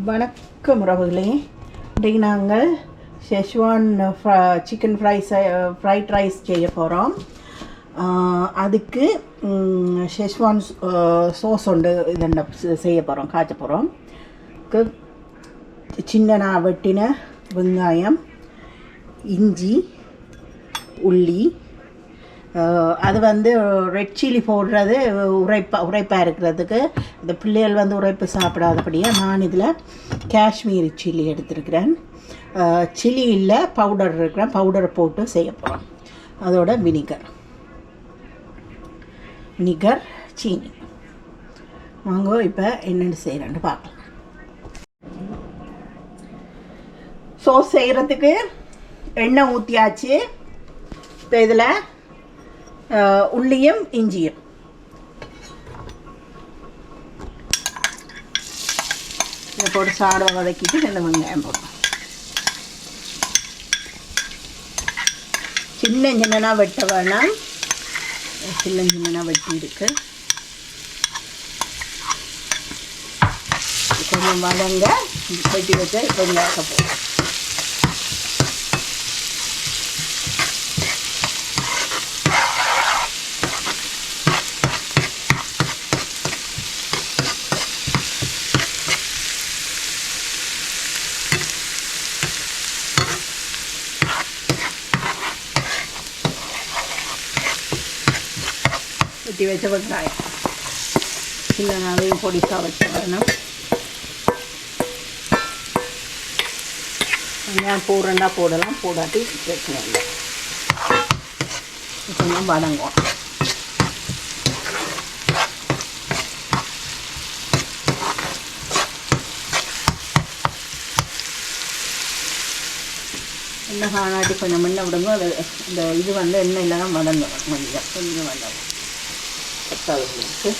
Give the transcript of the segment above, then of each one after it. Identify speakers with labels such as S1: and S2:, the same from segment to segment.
S1: வணக்கம் உறவுகளே. இன்றைக்கு நாங்கள் Szechuan chicken fries fried rice செய்ய போகிறோம் அதுக்கு ஷெஷ்வான் சோஸ் ஒன்று இதென்ன செய்ய போகிறோம் காய்ச்ச போகிறோம் சின்ன நான் வெட்டின வெங்காயம் இஞ்சி உள்ளி அது வந்து ரெட் சில்லி போடுறது உரைப்பா உரைப்பாக இருக்கிறதுக்கு. இந்த பிள்ளைகள் வந்து உரைப்பு சாப்பிடாதபடியாக நான் இதில் காஷ்மீரி சில்லி எடுத்திருக்கிறேன். சில்லி இல்லை பவுடர் இருக்கிறேன். பவுடர் போட்டு செய்ய போகிறோம் அதோட வினிகர் வினிகர் சீனி வாங்க இப்போ என்னென்னு செய்கிறேன்னு பார்க்கலாம். சோஸ் செய்கிறதுக்கு எண்ணெய் ஊற்றியாச்சு இப்போ இதில் அஹ், உள்ளியும் இஞ்சியும். இதை போட்டு சாடை வதக்கிட்டு ரெண்டு வெங்காயம் போடணும். சின்ன சின்னனாக வெட்ட வேணாம். சின்ன சின்னனாக வெட்டி இருக்கு. கொஞ்சம் வதங்க வெட்டி வச்ச வெங்காயத்தை போடும் வெட்டி வச்ச வெங்காயம் சின்னனாவையும் பொடிசாக வச்ச வேணும் வெங்காயம் போடுறா போடலாம் போடாட்டி பிரச்சனை இல்லை கொஞ்சம் வதங்கும் எண்ணெய் காணாட்டி கொஞ்சம் முன்ன விடுங்க அது இந்த இது வந்து எண்ணெயில் தான் வதங்கும் கொஞ்சம் கொஞ்சம் வதங்கும் பத்தாவதுக்கு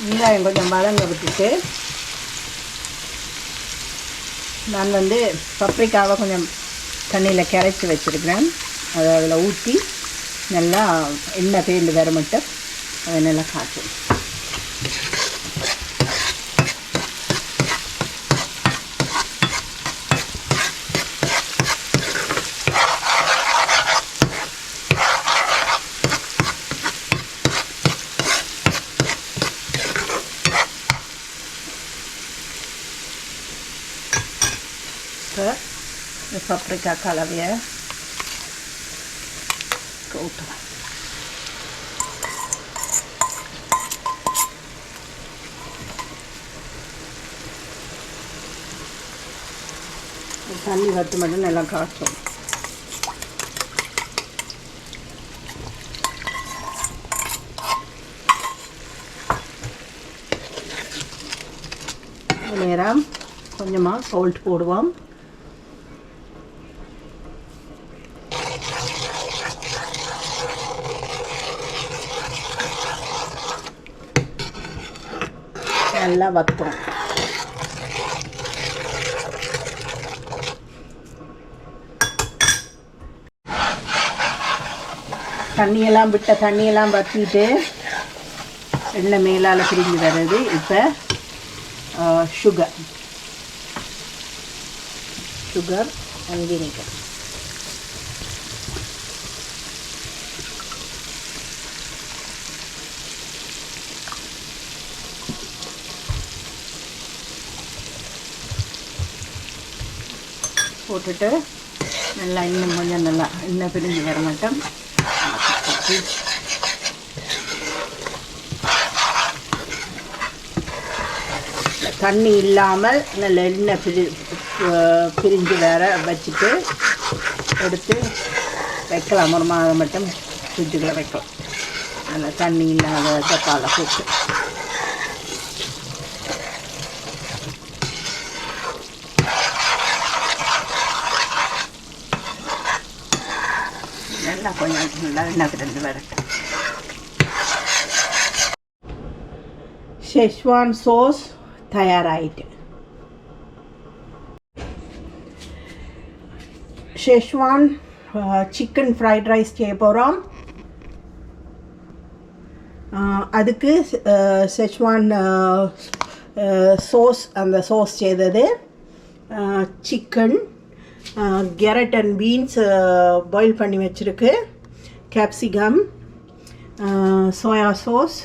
S1: வெங்காயம் கொஞ்சம் வதங்க விட்டுட்டு நான் வந்து பப்ரிக்காவை கொஞ்சம் தண்ணியில் கரைச்சி வச்சுருக்கிறேன். அதை அதில் ஊற்றி நல்லா எண்ணெய் பேர்ந்து வர மட்டும் அதை நல்லா காய்ச்சணும் இப்போ இந்த பப்ரிக்கா தண்ணி வற்று மட்டும் நல்லா காய்ச்சும் நேரம் கொஞ்சமாக சால்ட் போடுவோம். நல்லா வத்தோம் தண்ணியெல்லாம் விட்ட தண்ணியெல்லாம் வற்றிட்டு எண்ணெய் மேலால் பிரிஞ்சு வர்றது. இப்போ சுகர் சுகர் அண்ட் வினிகர் போட்டுட்டு நல்லா இன்னும் கொஞ்சம் நல்லா எண்ணெய் பிரிஞ்சு வர மாட்டோம் தண்ணி இல்லாமல் நல்ல எண்ணெய் பிரி பிரிஞ்சு வேற வச்சுட்டு எடுத்து வைக்கலாம். ஒரு மாதம் மட்டும் ஃப்ரிட்ஜுக்குள்ளே வைக்கலாம். அந்த தண்ணி இல்லாத தப்பால போட்டு. நல்லா கொஞ்சம் நல்லா எண்ணெய் பிரிஞ்சு வரட்டும் ஷெஷ்வான் சோஸ் தயாராயிட்டு ஷெஷ்வான் சிக்கன் ஃப்ரைட் ரைஸ் செய்ய போகிறோம் அதுக்கு செச்வான் சோஸ் அந்த சோஸ் செய்தது chicken carrot and beans boil பண்ணி வச்சுருக்கு. கேப்சிகம் சோயா சோஸ்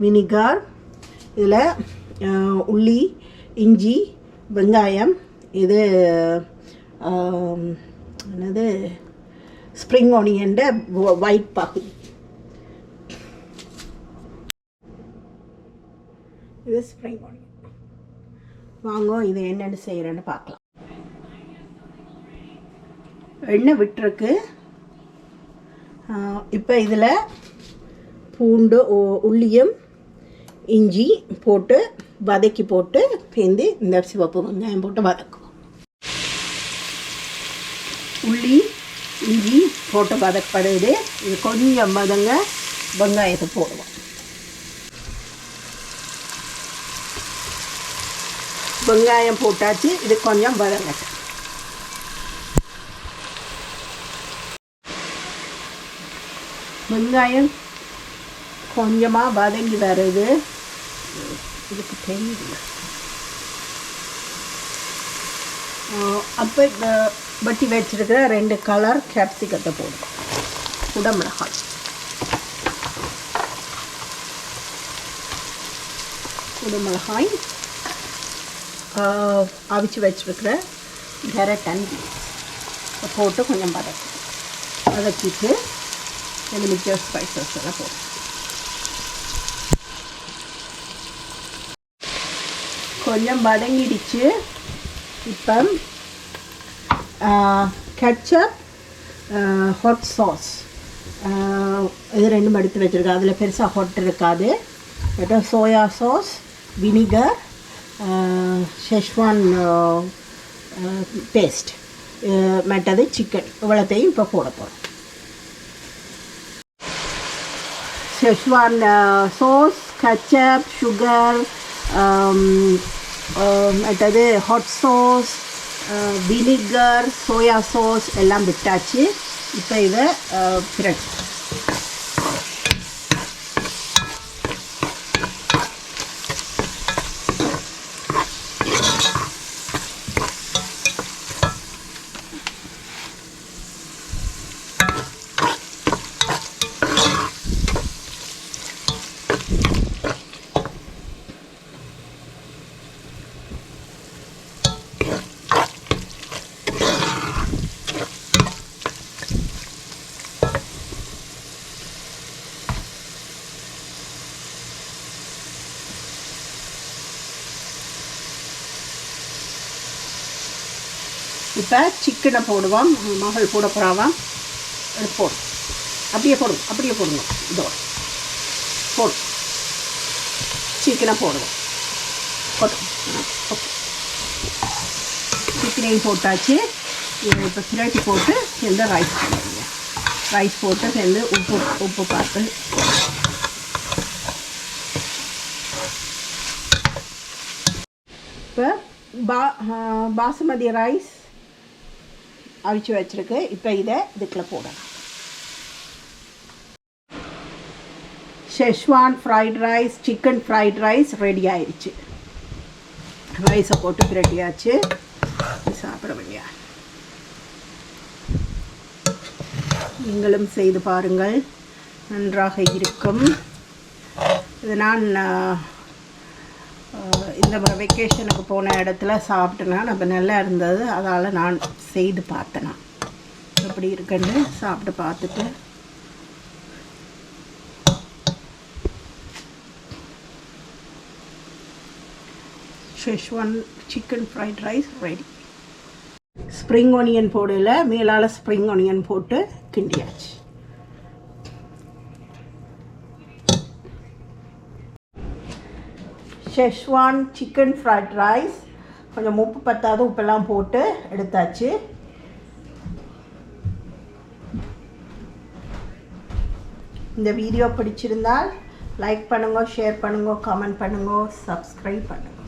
S1: வினிகார் இதில் உள்ளி இஞ்சி வெங்காயம் இது என்னது ஸ்ப்ரிங் ஆனியன்ட ஒயிட் பகுதி இது ஸ்ப்ரிங் ஆனியன் வாங்க இது என்னென்னு செய்கிறேன்னு பார்க்கலாம் எண்ணெய் விட்டுருக்கு. இப்போ இதில் பூண்டு உள்ளியும் இஞ்சி போட்டு வதக்கி போட்டு பேந்து இந்த சிவப்பு வெங்காயம் போட்டு வதக்குவோம். உள்ளி இஞ்சி போட்டு வதக்கப்படுது. இது கொஞ்சம் வதங்க வெங்காயத்தை போடுவோம். வெங்காயம் போட்டாச்சு இது கொஞ்சம் வதங்கட்டும். வெங்காயம் கொஞ்சமாக வதங்கி வருது இதுக்கு தெரியுது அப்போ இந்த வட்டி வச்சிருக்கிற ரெண்டு கலர் கேப்சிகத்தை போடும் குடமிளகாய் குடமிளகாய் அவிச்சு வச்சிருக்கிற கேரட் அண்ட் போட்டு கொஞ்சம் வதக்கும் வதக்கிட்டு இந்த மிக்சர் ஸ்பைசஸ் எல்லாம் போடும் கொஞ்சம் வதங்கிடுச்சு. இப்போ கெச்சப் ஹாட் சாஸ் இது ரெண்டும் எடுத்து வச்சுருக்கேன். அதில் பெருசாக ஹாட் இருக்காது. அப்புறம் soya sauce vinegar Szechuan paste மற்றது சிக்கன் இவ்வளோத்தையும் இப்போ போட போகிறோம் Szechuan sauce ketchup sugar sugar, மற்றது hot sauce vinegar soya sauce எல்லாம் விட்டாச்சு இப்போ இதை பிரட் இப்போ சிக்கனை போடுவோம் மகள் போட போகிறாவாம் போடும் அப்படியே போடும் அப்படியே போடுங்க. இதோ. போடும் சிக்கனை போடுவோம். போட்டோம் ஓகே சிக்கனையும் போட்டாச்சு. இப்போ பிரட்டி போட்டு சேர்ந்து ரைஸ் போடுவீங்க ரைஸ் போட்டு சேர்ந்து உப்பு உப்பு பார்த்து. இப்போ பா பாசுமதி ரைஸ் அவிச்சு வச்சிருக்கு. இப்போ இதை இதுக்குள்ள போடலாம் Szechuan fried rice chicken fried rice ready ஆயிடுச்சு ரைஸை போட்டு பிரட்டியாச்சு. சாப்பிட வேண்டியா நீங்களும் செய்து பாருங்கள். நன்றாக இருக்கும். இது நான் இந்த வெக்கேஷனுக்கு போன இடத்துல சாப்பிட்டேன்னா நம்ம நல்லா இருந்தது. அதால் நான் செய்து பார்த்தேனா எப்படி இருக்குன்னு சாப்பிட்டு பார்த்துட்டு. Schezwan chicken fried rice ready spring onion போடல மேலால் ஸ்ப்ரிங் ஒனியன் போட்டு கிண்டியாச்சு. ஷெஷ்வான் சிக்கன் ஃப்ரைட் ரைஸ் கொஞ்சம் உப்பு பத்தாத உப்பெல்லாம் போட்டு எடுத்தாச்சு. இந்த வீடியோ பிடிச்சிருந்தால் லைக் பண்ணுங்க ஷேர் பண்ணுங்க கமெண்ட் பண்ணுங்க சப்ஸ்கிரைப் பண்ணுங்க.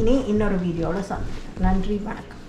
S1: இனி இன்னொரு வீடியோவில் சந்திக்கிறேன் நன்றி வணக்கம்.